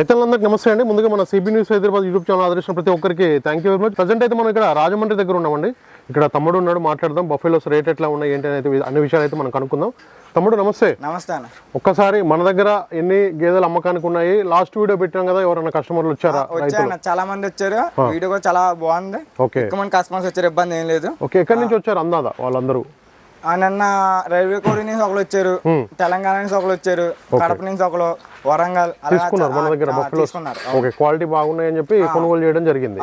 రైతులందరికీ నమస్తే అండి. ముందుగా మన CB news Hyderabad YouTube channel ఆదరించిన ప్రతి ఒక్కరికి thank you very much present అయితే మనం ఇక్కడ రాజమండ్రి దగ్గర ఉన్నామండి. ఇక్కడ తమ్ముడు ఉన్నాడు మాట్లాడదాం. బఫెలోస్ రేట్ ఎట్లా ఉన్నాయి ఏంటి అనేది అన్ని విషయాలు అయితే మనం కనుక్కుందాం. తమ్ముడు నమస్తే. నమస్తే ఒక్కసారి మన దగ్గర ఎన్ని గేదెలు అమ్మకానికి ఉన్నాయి? లాస్ట్ వీడియో పెట్టాం కదా ఎవరైనా కస్టమర్లు వచ్చారా చాలా మంది వచ్చారు. వీడియో కూడా చాలా బాగుంది. ఓకే మంది కస్టమర్స్ వచ్చారు ఇబ్బంది ఏం లేదు. ఓకే ఎక్కడి నుంచి వచ్చారు అందాదా వాళ్ళందరూ? నిన్న రైల్వే కోడి నుంచి ఒకరు వచ్చారు. తెలంగాణ నుంచి ఒకరు వచ్చారు. కడప నుంచి ఒకరు వరంగల్ తీసుకున్నారు మన దగ్గర బఫెలోస్. ఓకే క్వాలిటీ బాగున్నాయని చెప్పి కొనుగోలు చేయడం జరిగింది.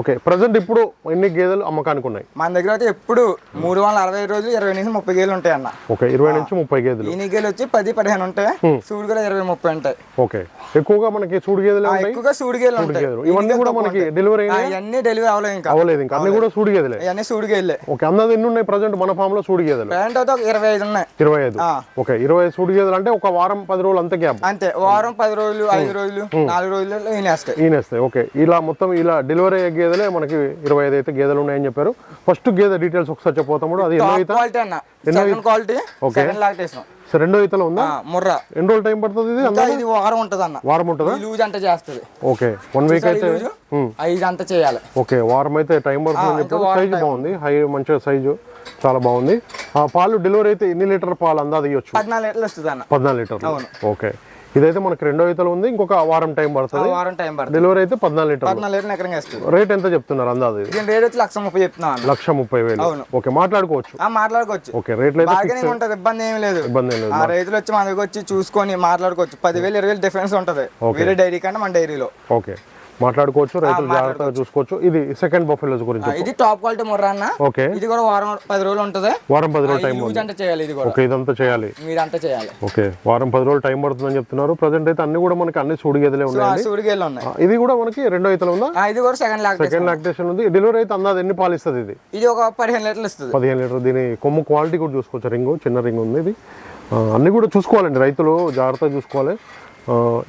ఓకే ప్రజెంట్ ఇప్పుడు ఎన్ని గేదెలు అమ్మకానికి ఉన్నాయి? మన దగ్గర అయితే ఎప్పుడు మూడు వందల అరవై రోజులు ఇరవై నుంచి ముప్పై గేలు ఉంటాయి అన్న. ఓకే ఇరవై నుంచి ముప్పై గేదెలు. ఈ గేలు వచ్చి పది పదిహేను ఉంటాయి సూడు కూడా ఇరవై ముప్పై ఉంటాయి. ఓకే ఎక్కువగా మనకి చూడు గేదెలు ఎక్కువగా సూడు గేలు ఉంటాయి. గేదెలు. ఇవన్నీ కూడా మనకి డెలివరీ ఇవన్నీ డెలివరీ అవ్వలేదు ఇంకా. అవ్వలేదు ఇంకా. అన్ని కూడా సూడి గేదెలే? ఇవన్నీ సూడు గేలే ఓకే అందరూ ఎన్ని ఉన్నాయి ప్రజెంట్ మన ఫామ్లో సూడి గేదెలు? ఇరవై ఐదు ఉన్నాయి. ఇరవై ఐదు. ఓకే ఇరవై సూడి గేదెలు అంటే ఒక వారం పది రోజులు అంత గ్యాప్. అంతే వారం పది రోజులు ఐదు రోజులు నాలుగు రోజులు ఈనేస్తాయి. ఈనేస్తాయి. ఓకే. ఇలా మొత్తం ఇలా డెలివరీ అయ్యే గేదెలే మనకి ఇరవై ఐదు అయితే గేదెలు ఉన్నాయని చెప్పారు. ఫస్ట్ గేదె డీటెయిల్స్ ఒకసారి చెప్పబోతాము అది క్వాలిటీ అన్న. సెకండ్ క్వాలిటీ లాక్టేషన్ సో రెండో ఈతలో ఉందా? ముర్రా. ఎన్ని రోజులు టైం పడుతుంది ఇది ఇది వారం ఉంటది అన్న వారం ఉంటుందా? ఈ లూజ్ అంతా చేస్తుంది. ఓకే. వన్ వీక్ అయితే ఐదు అంతా చేయాలి. ఓకే. వారం అయితే టైం పడుతుంది సైజు బాగుంది. హై మంచిగా సైజు చాలా బాగుంది. ఆ పాలు డెలివరీ అయితే ఎన్ని లీటర్ పాలు అందాది ఇవ్వచ్చు పద్నాలుగు లీటర్లు వస్తుంది అన్న పద్నాలుగు లీటర్లు. ఓకే. ఇదైతే మనకి రెండో ఈతలు ఉంది ఇంకొక వారం టైం పడుతుంది. వారం టైం పడుతుంది. డెలివరీ అయితే పద్నాలుగు లీటర్లు. పద్నాలుగు లీటర్లు ఎకరంగా వేస్తుంది. రేట్ ఎంత చెప్తున్నారు అందాది దీని రేట్ వచ్చి లక్ష ముప్పై చెప్తున్నాను లక్ష ముప్పై వేలు. ఓకే మాట్లాడుకోవచ్చు. ఆ, మాట్లాడుకోవచ్చు. ఓకే రేట్లు అయితే బార్గెనింగ్ ఉంటది ఇబ్బంది ఏమి లేదు. ఇబ్బంది ఏం లేదు. ఆ రైతులు వచ్చి మన దగ్గర వచ్చి చూసుకొని మాట్లాడుకోవచ్చు. పదివేలు ఇరవై డిఫరెన్స్ ఉంటది. వేరే డైరీ కంటే మన డైరీలో. ఓకే. మాట్లాడుకోవచ్చు రైతులు జాగ్రత్తగా చూసుకోవచ్చు. ఇది సెకండ్ బఫెలోస్ గురించి ఇది టాప్ క్వాలిటీ ముర్రా అన్న. ఓకే ఇది కూడా వారం పది రోజులు ఉంటది. వారం పది రోజులు టైం లూజ్ అంటే చేయాలి ఇది ఓకే ఇదంతా చేయాలి. మీదంతా చేయాలి. ఓకే వారం పది రోజులు టైం పడుతుందని చెప్తున్నారు. ప్రజెంట్ అయితే అన్ని కూడా మనకి అన్ని సూడి గదిలే ఉన్నాయి ఉన్నాయి. ఇది కూడా మనకి రెండో ఈతలు ఉందా? ఇది కూడా సెకండ్ లాక్ సెకండ్ లాక్టేషన్ ఉంది. డెలివరీ అయితే అందాది ఎన్ని పాలు ఇస్తుంది ఇది? ఇది ఒక పదిహేను లీటర్లు ఇస్తుంది. పదిహేను లీటర్ దీని కొమ్ము క్వాలిటీ కూడా చూసుకోవచ్చు. రింగు చిన్న రింగ్ ఉంది ఇది. అన్ని కూడా చూసుకోవాలండి. రైతులు జాగ్రత్తగా చూసుకోవాలి.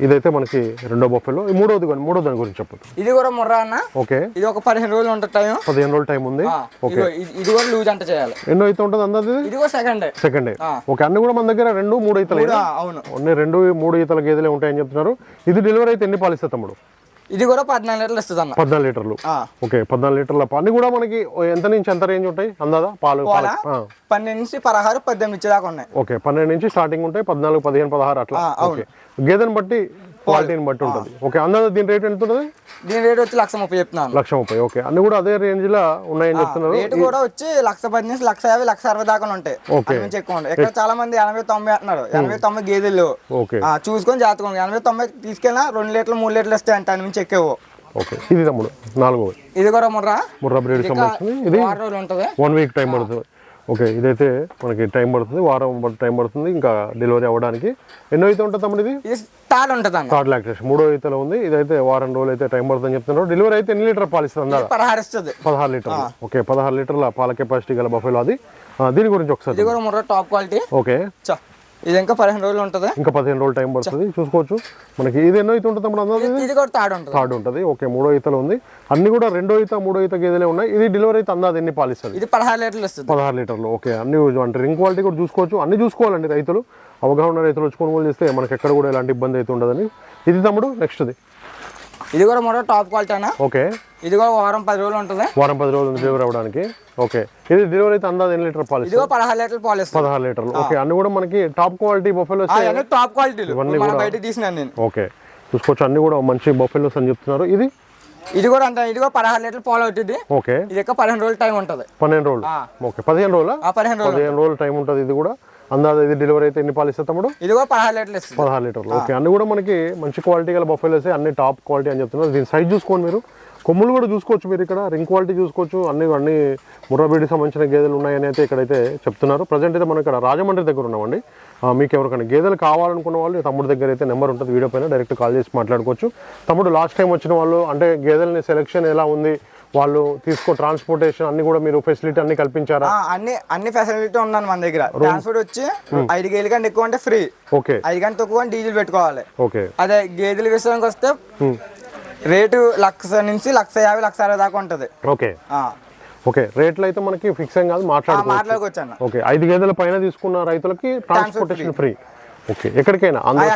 ఇదైతే మనకి రెండో బొఫెలో. ఈ మూడోది కానీ మూడో దాని గురించి చెప్పదు ఇది కూడా ముర్రా అన్న. ఓకే. ఇది ఒక పదిహేను రోజులు ఉంటుంది టైం పదిహేను రోజులు టైం ఉంది. ఇదిగో ఇది- కూడా లూజ్ అంటే చేయాలి. ఎన్నో అయితే ఉంటుంది అందాది? ఇది కూడా సెకండ్ సెకండ్. ఓకే అన్ని కూడా మన దగ్గర రెండు మూడు ఈతలు అవును. రెండు మూడు ఈతల గేదెలే ఉంటాయని చెప్తున్నారు. ఇది డెలివరీ అయితే ఎన్ని పాలు ఇస్తుంది తమ్ముడు? ఇది కూడా పద్నాలుగు లీటర్లు ఇస్తుంది అన్న. పద్నాలుగు లీటర్లు. ఓకే పద్నాలుగు లీటర్ల పాలు. కూడా మనకి ఎంత నుంచి ఎంత రేంజ్ ఉంటాయి? అందాదా? పాలు. పన్నెండు నుంచి పదహారు పద్దెనిమిది ఇచ్చేదాకా ఉన్నాయి. ఓకే పన్నెండు నుంచి స్టార్టింగ్ ఉంటాయి పద్నాలుగు పదిహేను పదహారు అట్లా. ఓకే. గేదెని బట్టి క్వాలిటీని బట్టి ఉంటుంది. ఓకే అందాజ దీని రేట్ ఎంత ఉంటుంది దీని రేట్ వచ్చి లక్ష ముప్పై చెప్తున్నాను. లక్ష ముప్పై ఓకే. అన్ని కూడా అదే రేంజ్లో ఉన్నాయని చెప్తున్నారు. రేటు కూడా వచ్చి లక్ష పది నుంచి లక్ష యాభై లక్ష అరవై దాకా ఉంటాయి. ఓకే. మించి ఎక్కువ ఉంటాయి. ఇక్కడ చాలా మంది ఎనభై తొంభై అంటున్నారు. ఎనభై తొంభై గేదెలు. ఓకే. ఆ, చూసుకొని జాగ్రత్తగా ఎనభై తొంభై తీసుకెళ్ళినా రెండు లీటర్లు మూడు లీటర్లు వస్తాయి అంటే దాని మించి ఎక్కువ. ఓకే. ఇది తమ్ముడు నాలుగోది ఇది కూడా ముర్రా ముర్రా బ్రీడ్ ఇది వన్ వీక్ టైం పడుతుంది. ఓకే ఇదైతే మనకి టైం పడుతుంది వారం టైం పడుతుంది ఇంకా డెలివరీ అవ్వడానికి. ఎన్నో అయితే ఉంటుంది తమ్ముడు ఇది? ఉంటుంది థర్డ్ లాక్టేషన్ మూడో ఈతలో ఉంది. ఇదైతే వారం రోజులు అయితే టైం పడుతుందని చెప్తున్నారు. డెలివరీ అయితే ఎన్ని లీటర్ పాలు ఇస్తుంది పదహారు ఇస్తుంది. పదహారు లీటర్లు. ఓకే పదహారు లీటర్ల పాల కెపాసిటీ గల బఫెలో అది. దీని గురించి ఒకసారి టాప్ క్వాలిటీ ఓకే. చ. ఇది ఇంకా పదిహేను రోజులు ఉంటుంది? ఇంకా పదిహేను రోజులు టైం పడుతుంది. చూసుకోవచ్చు. మనకి ఇది ఎన్నో ఈత ఉంటుంది తమ్ముడు అందరూ ఇది? కూడా తాడు ఉంటుంది. థర్డ్ ఉంటుంది. ఓకే మూడో ఈతలు ఉంది. అన్ని కూడా రెండో ఈత మూడో ఈత గేదెలే ఉన్నాయి. ఇది డెలివరీ అయితే అందాది ఎన్ని పాలు ఇస్తుంది ఇది పదహారు లీటర్లు ఇస్తుంది పదహారు లీటర్లు. ఓకే అన్ని అంటే రింగ్ క్వాలిటీ కూడా చూసుకోవచ్చు. అన్ని చూసుకోవాలండి రైతులు. అవగాహన రైతులు వచ్చి కొనుగోలు చేస్తే మనకి ఎక్కడ కూడా ఎలాంటి ఇబ్బంది అయితే ఉండదని. ఇది తమ్ముడు నెక్స్ట్ది ఇది కూడా ముర్రా టాప్ క్వాలిటీ ఓకే. ఇది కూడా వారం పది రోజులు ఉంటుంది. వారం పది రోజులు డెలివరీ అవ్వడానికి. ఓకే ఇది డెలివరీ అయితే అందాది ఎన్ని లీటర్ పాలు ఇది కూడా పదహారు లీటర్లు పాలు పదహారు లీటర్లు. ఓకే అన్ని కూడా మనకి టాప్ క్వాలిటీ బఫెలో టాప్ క్వాలిటీలు మన బయట తీసినాను నేను. ఓకే చూసుకోవచ్చు. అన్ని కూడా మంచి బఫెలోస్ అని చెప్తున్నారు. ఇది? ఇది కూడా అంతే ఇది కూడా పదహారు లీటర్లు పాలు అవుతుంది. ఓకే ఇది యొక్క పదిహేను రోజులు టైం ఉంటుంది. పన్నెండు రోజులు. ఓకే పదిహేను రోజుల? ఆ పదిహేను రోజులు. పదిహేను రోజులు టైం ఉంటుంది ఇది కూడా. అందాజ ఇది డెలివరీ అయితే ఎన్ని పాలు ఇస్తుంది తమ్ముడు? ఇది కూడా పదహారు లీటర్లు పదహారు లీటర్లు. ఓకే అన్ని కూడా మనకి మంచి క్వాలిటీ గల బఫెలోస్ అన్ని టాప్ క్వాలిటీ అని చెప్తున్నారు. దీని సైజ్ చూసుకోండి మీరు. కొమ్ములు కూడా చూసుకోవచ్చు మీరు ఇక్కడ. రింగ్ క్వాలిటీ చూసుకోవచ్చు. అన్ని అన్ని ముర్రాబీడికి సంబంధించిన గేదెలు ఉన్నాయని అయితే ఇక్కడైతే చెప్తున్నారు. ప్రజెంట్ అయితే మనం ఇక్కడ రాజమండ్రి దగ్గర ఉన్నామండి. మీకు ఎవరికైనా గేదెలు కావాలనుకున్న వాళ్ళు తమ్ముడి దగ్గర అయితే నెంబర్ ఉంటుంది వీడియో పైన. డైరెక్ట్ కాల్ చేసి మాట్లాడుకోవచ్చు. తమ్ముడు లాస్ట్ టైం వచ్చిన వాళ్ళు అంటే గేదెలని సెలెక్షన్ ఎలా ఉంది వాళ్ళు తీసుకో ట్రాన్స్పోర్టేషన్ అన్ని కూడా మీరు ఫెసిలిటీ అన్ని కల్పించారా? అన్ని అన్ని ఫెసిలిటీ ఉన్నాను మన దగ్గర. ట్రాన్స్పోర్ట్ వచ్చి ఐదు గేలు కంటే ఎక్కువ అంటే ఫ్రీ ఓకే ఐదు గంట తక్కువ డీజిల్ పెట్టుకోవాలి. ఓకే అదే గేదెల విషయానికి వస్తే రేటు లక్ష నుంచి లక్ష యాభై లక్ష అరవై దాకా ఉంటుంది. ఓకే. ఓకే రేట్లు అయితే మనకి ఫిక్స్ ఏం కాదు మాట్లాడుకోవచ్చు. ఓకే ఐదు గేదెల పైన తీసుకున్న రైతులకి ట్రాన్స్పోర్టేషన్ ఫ్రీ ఓకే ఎక్కడికైనా? ఆంధ్ర.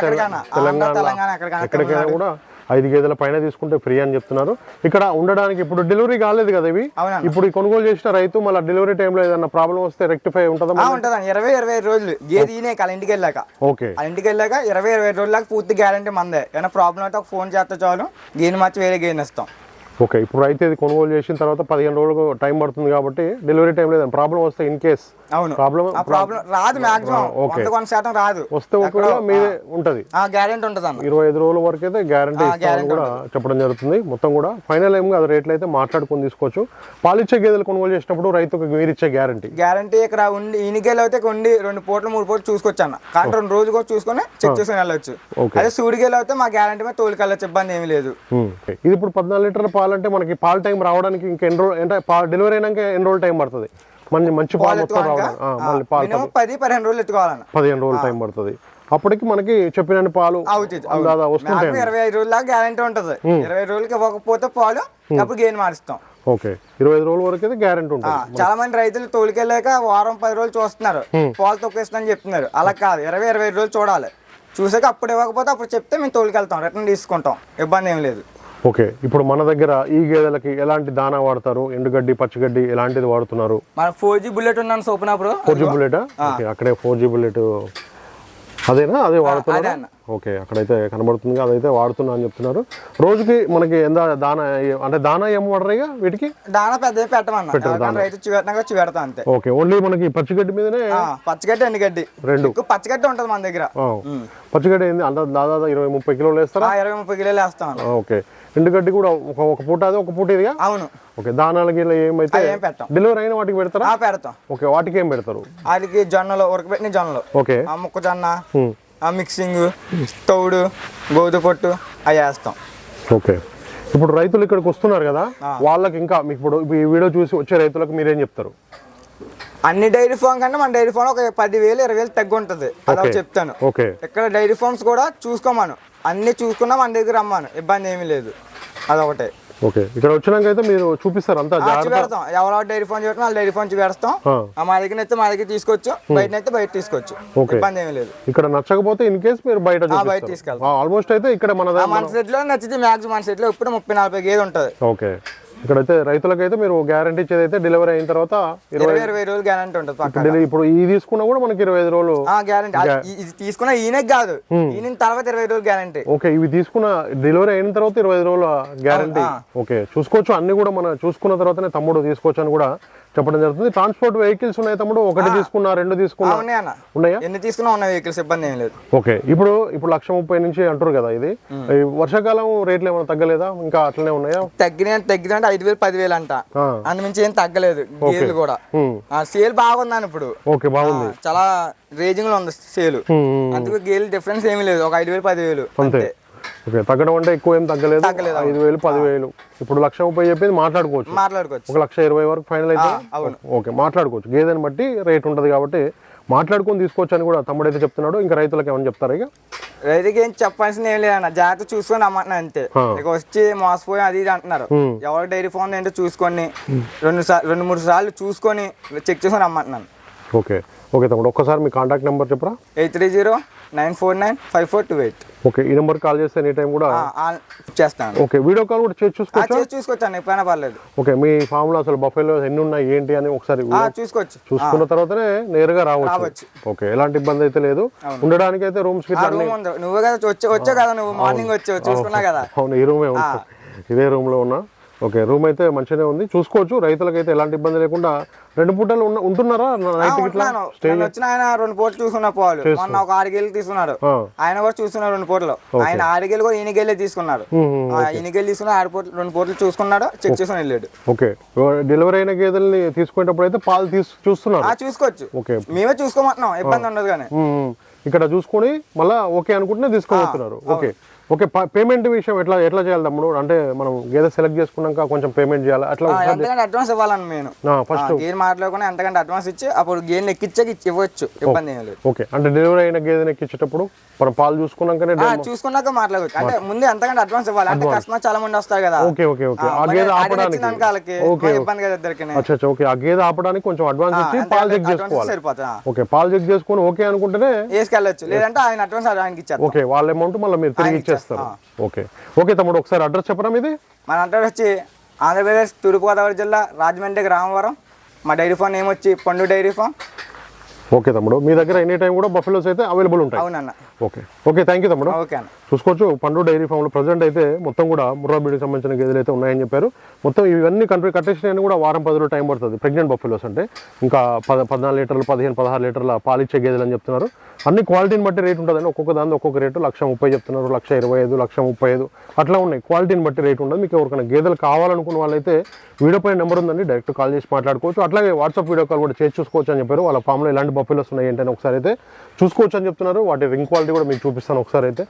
తెలంగాణ ఎక్కడికైనా కూడా ఐదు గేదెల పైన తీసుకుంటే ఫ్రీ అని చెప్తున్నారు. ఇక్కడ ఉండడానికి ఇప్పుడు డెలివరీ కాలేదు కదా ఇవి? ఇప్పుడు కొనుగోలు చేసిన రైతు మళ్ళీ డెలివరీ టైంలో ఏదైనా ప్రాబ్లం వస్తే రెక్టిఫై ఉంటుందా ఆ, ఉంటదండి ఇరవై ఇరవై రోజులు. గేది వాళ్ళ ఇంటికి వెళ్ళాక. ఓకే. వాళ్ళ ఇంటికి వెళ్ళాక ఇరవై ఇరవై రోజులకు పూర్తి గ్యారంటీ మందే. ఏమైనా ప్రాబ్లం అయితే ఒక ఫోన్ చేస్తే చాలు. గేని మార్చి వేరే గేని ఇస్తాం. ఓకే ఇప్పుడు రైతు ఇది కొనుగోలు చేసిన తర్వాత పదిహేను రోజులు టైం పడుతుంది కాబట్టి డెలివరీ టైం లేదని ప్రాబ్లం వస్తే ఇన్ కేస్ అవును. ప్రాబ్లం ప్రాబ్లం రాదు మాక్సిమం. ఓకే. కొంత శాతం రాదు. వస్తే ఒకవేళ మీదే ఉంటుంది. ఆ గ్యారంటీ ఉంటుంది అన్న. ఇరవై ఐదు రోజుల వరకు అయితే గ్యారంటీ ఇస్తామని కూడా చెప్పడం జరుగుతుంది. మొత్తం కూడా ఫైనల్ ఏం కాదు రేట్లు అయితే మాట్లాడుకొని తీసుకోవచ్చు. పాలిచ్చే గేదెలు కొనుగోలు చేసినప్పుడు రైతుకు మీరు ఇచ్చే గ్యారంటీ గ్యారంటీ ఇక్కడ ఉండి ఈనికెళ్ళి అయితే ఉండి రెండు పూటలు మూడు పూటలు చూసుకోవచ్చు అన్న. కానీ రెండు రోజులు కూడా చూసుకొని చెక్ చేసుకొని వెళ్ళొచ్చు. అదే సూడికెళ్ళి అయితే మా గ్యారంటీ మీద తోలుకెళ్ళొచ్చు ఇబ్బంది ఏమీ లేదు. ఇది ఇప్పుడు పద్నాలుగు లీటర్ల అంటే మనకి పాల టైం రావడానికి ఇంకా ఎన్ని రోజులు అంటే డెలివరీ అయినాక ఎన్ని రోజులు టైం పడుతుంది. మంచి మంచి పాలు మొత్తం రావడానికి ఆ, మళ్ళీ పాలు పది పదిహేను రోజులు ఎత్తుకోవాలన్న. పదిహేను రోజులు టైం పడుతుంది. అప్పటికి మనకి చెప్పిన పాలు వస్తుంటాయి మాక్సిమం ఇరవై ఐదు రోజుల గ్యారంటీ ఉంటుంది. ఇరవై రోజులకి ఇవ్వకపోతే పాలు అప్పుడు గేన్ మారుస్తాం. ఓకే. ఇరవై ఐదు రోజుల వరకు అయితే గ్యారంటీ ఉంటుంది. చాలా మంది రైతులు తోలుకెళ్ళాక వారం పది రోజులు చూస్తున్నారు. పాలు తొక్కేస్తుందని చెప్తున్నారు అలా కాదు. ఇరవై ఇరవై రోజులు చూడాలి. చూసాక అప్పుడు ఇవ్వకపోతే అప్పుడు చెప్తే మేము తోలుకెళ్తాం. రిటర్న్ తీసుకుంటాం. ఇబ్బంది ఏం లేదు. ఓకే. ఇప్పుడు మన దగ్గర ఈ గేదెలకి ఎలాంటి దానా వాడతారు? ఎండుగడ్డి పచ్చిగడ్డి ఎలాంటిది వాడుతున్నారు? మన ఫోర్ జీ బుల్లెట్ ఉన్నాను సోపినప్పుడు ఫోర్ జీ బుల్లెట్? ఓకే అక్కడే ఫోర్ జీ బుల్లెట్. అదేనా? అదే వాడుతున్నారు. ఓకే అక్కడైతే కనబడుతుంది అదైతే వాడుతున్నా అని చెప్తున్నారు. రోజుకి మనకి ఎంత దానా అంటే దానా ఏం వాడరు ఇక వీటికి? దానా పెద్దది పెట్టమన్నా. అంతే. ఓకే ఓన్లీ మనకి పచ్చిగడ్డి మీదనే? పచ్చిగడ్డి ఎండుగడ్డి. రెండు. ఎక్కువ పచ్చిగడ్డి ఉంటుంది మన దగ్గర. పచ్చిగడ్డి ఏంది? అంత దాదాపు ఇరవై ముప్పై కిలోలు వేస్తారా? ఆ, ఇరవై ముప్పై కిలోలు వేస్తాం అన్న. ఆ, ఓకే ఎండుగడ్డి కూడా ఒక ఒక పూట అది ఒక పూట ఇదిగా? అవును. ఓకే దానాలకి ఇలా ఏమైతే ఏం పెట్టాం డెలివరీ అయిన వాటికి పెడతారా? ఆ పెడతాం. ఓకే వాటికి ఏం పెడతారు? వాటికి జొన్నలు ఉడకబెట్టిన జొన్నలు. ఓకే. ఆ మొక్కజొన్న ఆ మిక్సింగ్ తౌడు గోధుమ పొట్టు అవి వేస్తాం. ఓకే. ఇప్పుడు రైతులు ఇక్కడికి వస్తున్నారు కదా వాళ్ళకి ఇంకా మీకు ఇప్పుడు ఈ వీడియో చూసి వచ్చే రైతులకు మీరేం చెప్తారు? అన్ని డైరీ ఫామ్ కంటే మన డైరీ ఫామ్ ఒక పది వేలు ఇరవై వేలు తగ్గి ఉంటుంది. అలా. చెప్తాను. ఓకే. ఇక్కడ డైరీ ఫార్మ్స్ కూడా చూసుకోమను. అన్ని చూసుకున్నా మన దగ్గర రమ్మాను. ఇబ్బంది ఏమీ లేదు. అదొకటే. ఓకే. ఇక్కడ వచ్చినాక అయితే మీరు చూపిస్తారు అంతా చూపెడతాం. ఎవరో డైరీ చూడటం వాళ్ళు డైరీ ఆ. ఆ, మా దగ్గర అయితే మా దగ్గర తీసుకోవచ్చు బయట అయితే బయట తీసుకోవచ్చు. ఇబ్బంది ఏమీ లేదు. ఇక్కడ నచ్చకపోతే ఇన్ కేస్ మీరు బయట బయట తీసుకెళ్తాం. ఆల్మోస్ట్ అయితే ఇక్కడ మన మన సెట్లో నచ్చితే మ్యాక్స్ మన సెట్లో ఇప్పుడు ముప్పై నలభై గేది ఉంటుంది. ఓకే. ఇక్కడైతే రైతులకైతే మీరు గ్యారంటీ ఇచ్చేది అయితే డెలివరీ అయిన తర్వాత ఇరవై ఇరవై రోజులు గ్యారంటీ ఉంటుంది పక్క. ఇప్పుడు ఈ తీసుకున్నా కూడా మనకి ఇరవై ఐదు రోజులు గ్యారంటీ ఇది తీసుకున్న ఈయన కాదు. ఈయన తర్వాత ఇరవై రోజులు గ్యారంటీ ఓకే ఇవి తీసుకున్న డెలివరీ అయిన తర్వాత ఇరవై ఐదు రోజుల గ్యారంటీ. ఓకే చూసుకోవచ్చు. అన్ని కూడా మన చూసుకున్న తర్వాతనే తమ్ముడు తీసుకోవచ్చు అని కూడా చెప్పడం జరుగుతుంది. ట్రాన్స్పోర్ట్ వెహికల్స్ ఉన్నాయి తమ్ముడు. ఒకటి తీసుకున్నా రెండు తీసుకున్నా. ఉన్నాయి ఉన్నాయా? ఎన్ని తీసుకున్నా ఉన్న వెహికల్స్ ఇబ్బంది ఏం లేదు. ఓకే. ఇప్పుడు ఇప్పుడు లక్ష ముప్పై నుంచి అంటారు కదా ఇది. వర్షాకాలం రేట్లు ఏమైనా తగ్గలేదా? ఇంకా అట్లనే ఉన్నాయా? తగ్గిన తగ్గినంటే ఐదు వేలు పదివేలు అంట. అందుమించి ఏం తగ్గలేదు. గేదెలు కూడా. సేల్ బాగుందని ఇప్పుడు. ఓకే బాగుంది. చాలా రేజింగ్లో ఉంది సేల్. అందుకు గేలు డిఫరెన్స్ ఏమీ లేదు. ఒక ఐదు వేలు పదివేలు అంతే. ఓకే తగ్గడం అంటే ఎక్కువ ఏం తగ్గలేదు. తగ్గలేదు, ఐదు వేలు పదివేలు. ఇప్పుడు లక్ష ముప్పై చెప్పింది మాట్లాడుకోవచ్చు. మాట్లాడుకోవచ్చు. ఒక లక్ష ఇరవై వరకు ఫైనల్ అయితే. ఓకే మాట్లాడుకోవచ్చు. గేదెని బట్టి రేట్ ఉంటుంది కాబట్టి మాట్లాడుకొని తీసుకోవచ్చు అని కూడా తమ్ముడు అయితే చెప్తున్నాడు. ఇంకా రైతులకు ఏమైనా చెప్తారా ఇక? రైతుకి ఏం చెప్పాల్సింది ఏం లేదన్న జాగ్రత్త చూసుకొని రమ్మంటున్నా అంతే. ఇక వచ్చి మోసపోయి అది ఇది అంటున్నారు. ఎవరు డైరీ ఫామ్ ఏంటో చూసుకొని రెండు సార్లు రెండు మూడు సార్లు చూసుకొని చెక్ చేసుకొని రమ్మంటున్నాను ఓకే. ఓకే తమ్ముడు ఒక్కసారి మీ కాంటాక్ట్ నెంబర్ చెప్పరా. Eight three zero nine four nine five four two eight. Okay ఈ నెంబర్ కాల్ చేస్తే ఎనీ టైం కూడా చేస్తాను. ఓకే వీడియో కాల్ కూడా చేసి చూసుకోవచ్చా? చేసి చూసుకోవచ్చాను ఎప్పుడైనా పర్లేదు ఓకే మీ ఫామ్లో అసలు బఫేలో ఎన్ని ఉన్నాయి ఏంటి అని ఒకసారి చూసుకోవచ్చు. చూసుకున్న తర్వాతనే నేరుగా రావచ్చు. ఓకే ఎలాంటి ఇబ్బంది అయితే లేదు. ఉండడానికి అయితే రూమ్స్ నువ్వు కదా వచ్చి వచ్చావు కదా నువ్వు. మార్నింగ్ వచ్చావు చూసుకున్నా కదా. అవును ఈ రూమే ఉంది ఇదే రూమ్లో ఉన్నా. ఓకే రూమ్ అయితే మంచిగానే ఉంది. చూసుకోవచ్చు రైతులకైతే ఎలాంటి ఇబ్బంది లేకుండా. రెండు పూటలు ఉంటున్నారా నైట్ ఇట్లా? వచ్చిన ఆయన రెండు పూటలు చూసుకున్న పోవాలి. మొన్న ఒక ఆరు గేలు తీసుకున్నాడు. ఆ. ఆయన కూడా చూసుకున్నాడు రెండు పూటలు. ఆయన ఆరు గేలు కూడా ఈయన గేలే తీసుకున్నాడు. ఉమ్, ఉమ్. ఆ, ఈయన గేలు తీసుకుని ఆరు పూటలు రెండు పూటలు చూసుకున్నాడు చెక్ చేసుకుని వెళ్ళాడు. ఓకే. డెలివరీ అయిన గేదెల్ని తీసుకునేటప్పుడు అయితే పాలు తీసు చూస్తున్నారు చూసుకోవచ్చు. ఓకే. మేమే చూసుకోమంటున్నాం. ఇబ్బంది ఉండదు కానీ. ఇక్కడ చూసుకొని మళ్ళా ఓకే అనుకుంటే తీసుకోబోతున్నారు. ఓకే. ఓకే పేమెంట్ విషయం ఎట్లా ఎట్లా చేయాలి తమ్ముడు? అంటే మనం గేదె సెలెక్ట్ చేసుకున్నాక కొంచెం పేమెంట్ చేయాలి? అట్లా ఎంతకంటే అడ్వాన్స్ ఇవ్వాలని నేను. ఫస్ట్ గేర్ మాట్లాడుకుని ఎంతకంటే అడ్వాన్స్ ఇచ్చి అప్పుడు గేర్ ఎక్కిచ్చాక ఇచ్చి ఇవ్వచ్చు ఇబ్బంది ఏం లేదు. ఓకే అంటే డెలివరీ అయిన గేదెని ఎక్కించేటప్పుడు మనం పాలు చూసుకున్నాకనే చూసుకున్నాక మాట్లాడవచ్చు అంటే ముందు ఎంతకంటే అడ్వాన్స్ ఇవ్వాలి. అంటే కస్టమర్ చాలా మంది వస్తారు కదా. Okay okay okay. ఆ గేదె ఆపడానికి. వాళ్ళకి ఇబ్బంది కదా ఇద్దరికి. అచ్చా అచ్చా ఓకే. ఆ గేదె ఆపడానికి కొంచెం అడ్వాన్స్ ఇచ్చి పాలు చెక్ చేసుకోవాలి సరిపోతా ఓకే పాలు చెక్ చేసుకొని ఓకే అనుకుంటేనే వేసుకెళ్ళచ్చు. లేదంటే ఆయన అడ్వాన్స్ ఆయనకి ఇచ్చారు ఓకే వాళ్ళ అమౌంట్ మళ్ళీ మీరు తిరిగి ఇచ్చేస్తారు చేస్తారు. ఓకే. ఓకే తమ్ముడు ఒకసారి అడ్రస్ చెప్పరా మీది? మన అంటే వచ్చి ఆంధ్రప్రదేశ్ తూర్పుగోదావరి జిల్లా రాజమండ్రి గ్రామవరం. మా డైరీ ఫామ్ నేమ్ వచ్చి పండు డైరీ ఫామ్. ఓకే తమ్ముడు మీ దగ్గర ఎనీ టైం కూడా బఫెలోస్ అయితే అవైలబుల్ ఉంటాయి. అవునన్న. ఓకే. ఓకే థ్యాంక్ యూ తమ్ముడు. ఓకే అన్న. చూసుకోవచ్చు. పండు డైరీ ఫామ్లో ప్రజెంట్ అయితే మొత్తం కూడా ముర్రా బీడికి సంబంధించిన గేదెలు అయితే ఉన్నాయని చెప్పారు. మొత్తం ఇవన్నీ కంట్రీ కట్టేసినాయని కూడా వారం పది రోజులు టైం పడుతుంది. ప్రెగ్నెంట్ బఫెలోస్ అంటే ఇంకా పద పద్నాలుగు లీటర్లు పదిహేను పదహారు లీటర్ల పాలిచ్చే గేదెలు అని చెప్తున్నారు. అన్ని క్వాలిటీని బట్టి రేట్ ఉంటుందండి. ఒక్కొక్క దాని ఒక్కొక్క రేటు లక్ష ముప్పై చెప్తున్నారు లక్ష ఇరవై ఐదు లక్ష ముప్పై ఐదు. అట్లా ఉన్నాయి. క్వాలిటీని బట్టి రేట్ ఉండదు. మీకు ఎవరికైనా గేదెలు కావాలనుకున్న వాళ్ళైతే వీడియో పైన నెంబర్ ఉందండి. డైరెక్ట్ కాల్ చేసి మాట్లాడుకోవచ్చు. అట్లాగే వాట్సాప్ వీడియో కాల్ కూడా చేసి చూసుకోవచ్చు అని చెప్పారు. వాళ్ళ ఫామ్లో ఎలాంటి బఫెలోస్ ఉన్నాయి ఏంటని ఒకసారి అయితే చూసుకోవచ్చు అని చెప్తున్నారు. వాటి రింగ్ క్వాలిటీ కూడా మీకు చూపిస్తాను ఒకసారి అయితే.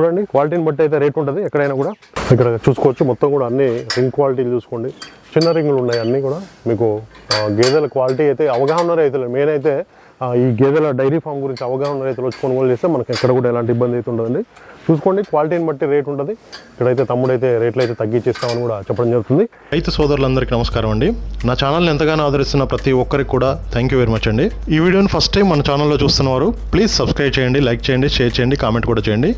చూడండి క్వాలిటీని బట్టి అయితే రేట్ ఉంటుంది. ఎక్కడైనా కూడా ఇక్కడ చూసుకోవచ్చు. మొత్తం కూడా అన్ని రింగ్ క్వాలిటీలు చూసుకోండి. చిన్న రింగులు ఉన్నాయి అన్నీ కూడా. మీకు గేదెల క్వాలిటీ అయితే అవగాహన రైతులు మెయిన్ అయితే ఈ గేదెల డైరీ ఫామ్ గురించి అవగాహన రైతులు వచ్చి కొనుగోలు చేస్తే మనకి ఎక్కడ కూడా ఎలాంటి ఇబ్బంది అయితే ఉండదండి. చూసుకోండి క్వాలిటీని బట్టి రేట్ ఉంటుంది. ఇక్కడైతే తమ్ముడైతే రేట్లు అయితే తగ్గించేస్తామని కూడా చెప్పడం జరుగుతుంది. రైతు సోదరులందరికీ నమస్కారం అండి. నా ఛానల్ని ఎంతగానో ఆదరిస్తున్న ప్రతి ఒక్కరికి కూడా థ్యాంక్ యూ వెరీ మచ్ అండి. ఈ వీడియోని ఫస్ట్ టైం మన ఛానల్లో చూస్తున్నవారు ప్లీజ్ సబ్స్క్రైబ్ చేయండి లైక్ చేయండి షేర్ చేయండి కామెంట్ కూడా చేయండి.